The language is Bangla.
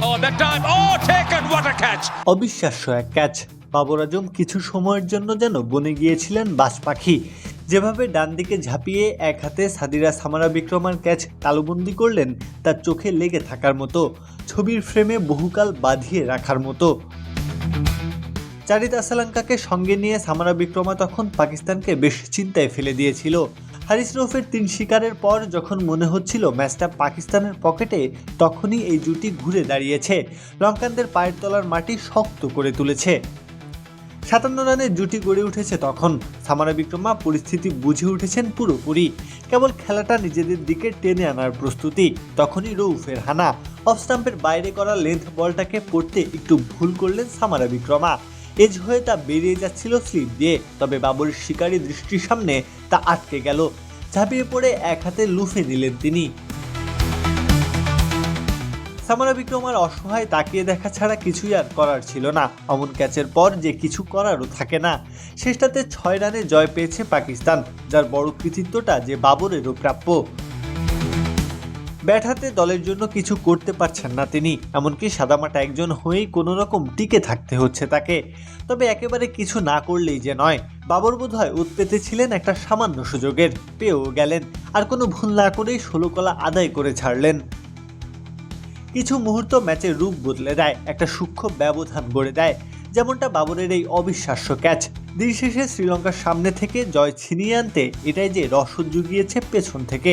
Oh. Oh. অবিশ্বাস্য এক ক্যাচ বাবর আজম কিছু সময়ের জন্য যেন বনে গিয়েছিলেন বাজ পাখি। যেভাবে ডান দিকে ঝাঁপিয়ে এক হাতে সাদিরা সামারা বিক্রমার ক্যাচ তালুবন্দি করলেন, তার চোখে লেগে থাকার মতো। ছবির ফ্রেমে বহুকাল বাঁধিয়ে রাখার মতো। চারিত আসালাঙ্কাকে সঙ্গে নিয়ে সামারা বিক্রমা তখন পাকিস্তানকে বেশ চিন্তায় ফেলে দিয়েছিল। হারিস রৌফের তিন শিকারের পর যখন মনে হচ্ছিল ম্যাচটা পাকিস্তানের পকেটে, তখনই এই জুটি ঘুরে দাঁড়িয়েছে। লঙ্কানদের পায়ের তলার মাটি শক্ত করে তুলেছে। সাতান্ন রানের জুটি গড়ে উঠেছে তখন। সামারা বিক্রমা পরিস্থিতি বুঝে উঠেছেন পুরোপুরি। কেবল খেলাটা নিজেদের দিকে টেনে আনার প্রস্তুতি। তখনই রৌফের হানা। অফ স্টাম্পের বাইরে করা লেন্থ বলটাকে পড়তে একটু ভুল করলেন সামারা বিক্রমা। এজ হয়ে তা বেরিয়ে যাচ্ছিল স্লিপ দিয়ে, তবে বাবরের শিকারী দৃষ্টির সামনে তা আটকে গেল। ঝাঁপিয়ে পড়ে এক হাতে লুফে নিলেন তিনি। সামারা বিক্রমার অসহায় তাকিয়ে দেখা ছাড়া কিছুই আর করার ছিল না। অমন ক্যাচের পর যে কিছু করারও থাকে না। শেষটাতে ছয় রানে জয় পেয়েছে পাকিস্তান, যার বড় কৃতিত্বটা যে বাবরেরও প্রাপ্য। ব্যাট হাতে দলের জন্য কিছু করতে পারছেন না তিনি, এমনকি সাদামাটা একজন হয়েই কোনো রকম টিকে থাকতে হচ্ছে তাকে। তবে একেবারে কিছু না করলেই যে নয়, বাবর বোধহয় উৎপেতে ছিলেন একটা সামান্য সুযোগের, পেয়েও গেলেন, আর কোনো ভুল না করেই ষোলো কলা আদায় করে ছাড়লেন। কিছু মুহূর্ত ম্যাচের রূপ বদলে দেয়, একটা সূক্ষ্ম ব্যবধান গড়ে দেয়, যেমনটা বাবরের এই অবিশ্বাস্য ক্যাচ। দিন শেষে শ্রীলঙ্কার সামনে থেকে জয় ছিনিয়ে আনতে এটাই যে রসদ জুগিয়েছে পেছন থেকে।